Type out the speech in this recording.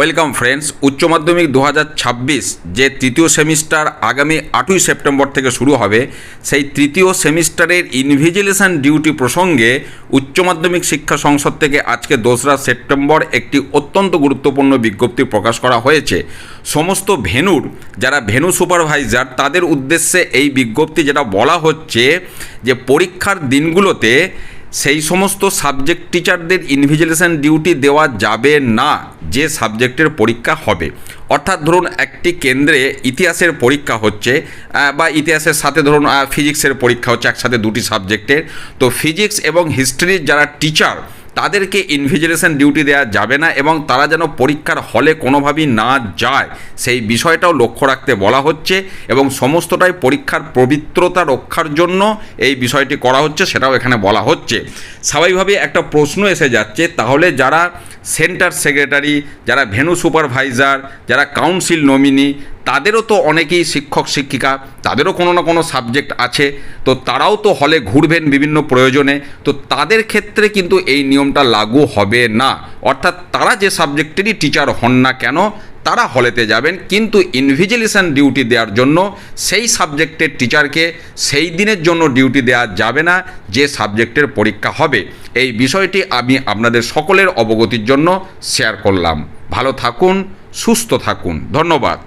Welcome friends, উচ্চ মাধ্যমিক দু হাজার ছাব্বিশ যে তৃতীয় সেমিস্টার আগামী আটই সেপ্টেম্বর থেকে শুরু হবে, সেই তৃতীয় সেমিস্টারের ইনভিজিলেশন ডিউটি প্রসঙ্গে উচ্চ মাধ্যমিক শিক্ষা সংসদ থেকে আজকে দোসরা সেপ্টেম্বর একটি অত্যন্ত গুরুত্বপূর্ণ বিজ্ঞপ্তি প্রকাশ করা হয়েছে। সমস্ত ভেনুর, যারা ভেনু সুপারভাইজার, তাদের উদ্দেশ্যে এই বিজ্ঞপ্তি যেটা বলা হচ্ছে যে পরীক্ষার দিনগুলোতে সেই সমস্ত সাবজেক্ট টিচারদের ইনভিজিলেশন ডিউটি দেওয়া যাবে না। যে সাবজেক্টের পরীক্ষা হবে। অর্থাৎ ধরুন একটি কেন্দ্রে ইতিহাসের পরীক্ষা হচ্ছে বা ইতিহাসের সাথে ধরুন ফিজিক্সের পরীক্ষা হচ্ছে একসাথে দুটি সাবজেক্টের। তো ফিজিক্স এবং হিস্ট্রির যারা টিচার, তাদেরকে ইনভিজিলেশন ডিউটি দেওয়া যাবে না এবং তারা যেন পরীক্ষার হলে কোনোভাবেই না যায়, সেই বিষয়টাও লক্ষ্য রাখতে বলা হচ্ছে এবং সমস্তটাই পরীক্ষার পবিত্রতা রক্ষার জন্য এই বিষয়টি করা হচ্ছে, সেটাও এখানে বলা হচ্ছে। স্বাভাবিকভাবে একটা প্রশ্ন এসে যাচ্ছে, তাহলে যারা সেন্টার সেক্রেটারি যারা ভেনু সুপারভাইজার যারা কাউন্সিল নমিনি তাদেরও তো অনেকেই শিক্ষক, শিক্ষিকা, তাদেরও কোনো না কোনো সাবজেক্ট আছে। তো তারাও তো হলে ঘুরবেন বিভিন্ন প্রয়োজনে। তো তাদের ক্ষেত্রে কিন্তু এই নিয়মটা লাগু হবে না। অর্থাৎ তারা যে সাবজেক্টেরই টিচার হন না কেন, তারা হলেতে যাবেন। কিন্তু ইনভিজিলেশন ডিউটি দেওয়ার জন্য সেই সাবজেক্টের টিচারকে সেই দিনের জন্য ডিউটি দেওয়া যাবে না, যে সাবজেক্টের পরীক্ষা হবে। এই বিষয়টি আমি আপনাদের সকলের অবগতির জন্য শেয়ার করলাম। ভালো থাকুন, সুস্থ থাকুন। ধন্যবাদ।